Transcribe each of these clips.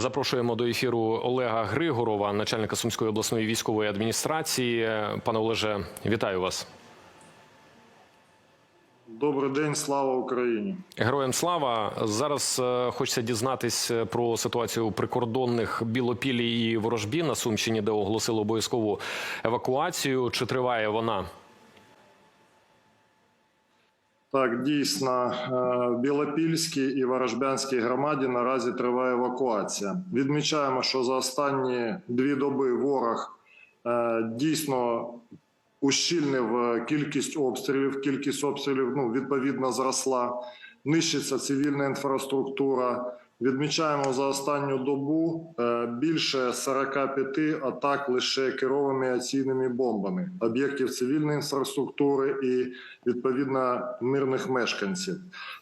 Запрошуємо до ефіру Олега Григорова, начальника Сумської обласної військової адміністрації. Пане Олеже, вітаю вас. Добрий день, слава Україні. Героям слава зараз е, хочеться дізнатись про ситуацію прикордонних Білопілі і Ворожбі на Сумщині, де оголосили обов'язкову евакуацію. Чи триває вона? Так, дійсно, е, в Білопільській і Ворожбянській громаді наразі триває евакуація. Відмічаємо, що за останні дві доби ворог е, дійсно ущільнив е, кількість обстрілів. Кількість обстрілів ну, відповідно зросла. Нищиться цивільна інфраструктура. Відмічаємо за останню добу е, більше 45 атак лише керованими авіаційними бомбами об'єктів цивільної інфраструктури і відповідно мирних мешканців.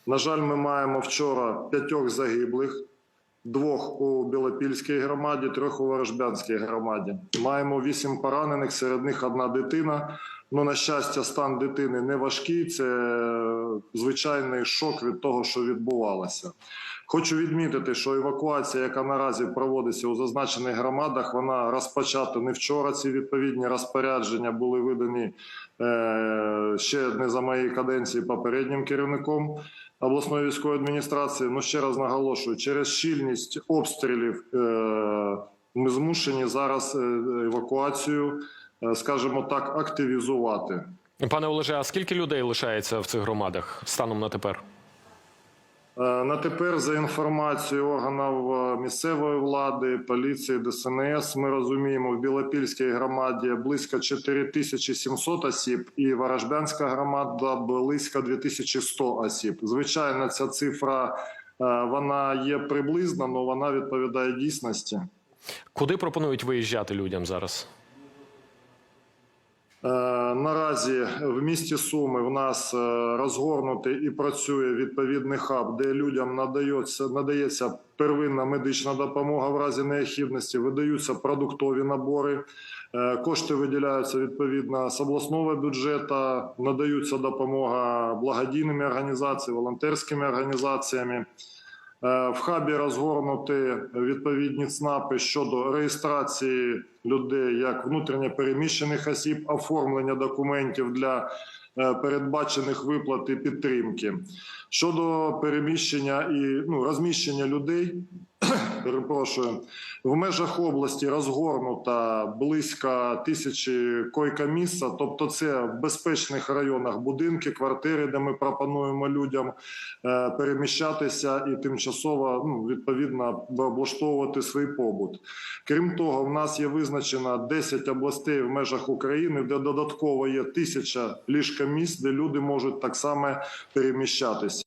На жаль, ми маємо вчора п'ятьох загиблих. Двох у Білопільській громаді, трьох у Ворожбянській громаді. Маємо вісім поранених, серед них одна дитина. Ну, на щастя, стан дитини не важкий. Це звичайний шок від того, що відбувалося. Хочу відмітити, що евакуація, яка наразі проводиться у зазначених громадах, вона розпочата не вчора. Ці відповідні розпорядження були видані е, ще не за моєї каденції попереднім керівником обласної військової адміністрації. Ну ще раз наголошую, через щільність обстрілів е, ми змушені зараз е, евакуацію, скажімо так, активізувати. Пане Олеже, а скільки людей лишається в цих громадах станом на тепер? Е, На тепер, за інформацією органів е, місцевої влади, поліції, ДСНС, ми розуміємо, в Білопільській громаді близько 4700 осіб, і Ворожбянська громада близько 2100 осіб. Звичайно, ця цифра е, вона є приблизна, але вона відповідає дійсності. Куди пропонують виїжджати людям зараз? Е, Наразі в місті Суми в нас е, розгорнутий і працює відповідний хаб, де людям надається надається первинна медична допомога в разі необхідності, видаються продуктові набори. Е, Кошти виділяються відповідно з обласного бюджету, надаються допомога благодійними організаціями, волонтерськими організаціями. Е, В хабі розгорнути відповідні ЦНАПи щодо реєстрації людей як внутрішньо переміщених осіб, оформлення документів для е, передбачених виплат і підтримки. Щодо переміщення і ну, розміщення людей, перепрошую, в межах області розгорнута близько тисячі койка-місця, тобто це в безпечних районах будинки, квартири, де ми пропонуємо людям е, переміщатися і тимчасово ну, відповідно облаштовувати свій побут. Крім того, в нас є визначено 10 областей в межах України, де додатково є тисяча ліжка місць, де люди можуть так само переміщатися.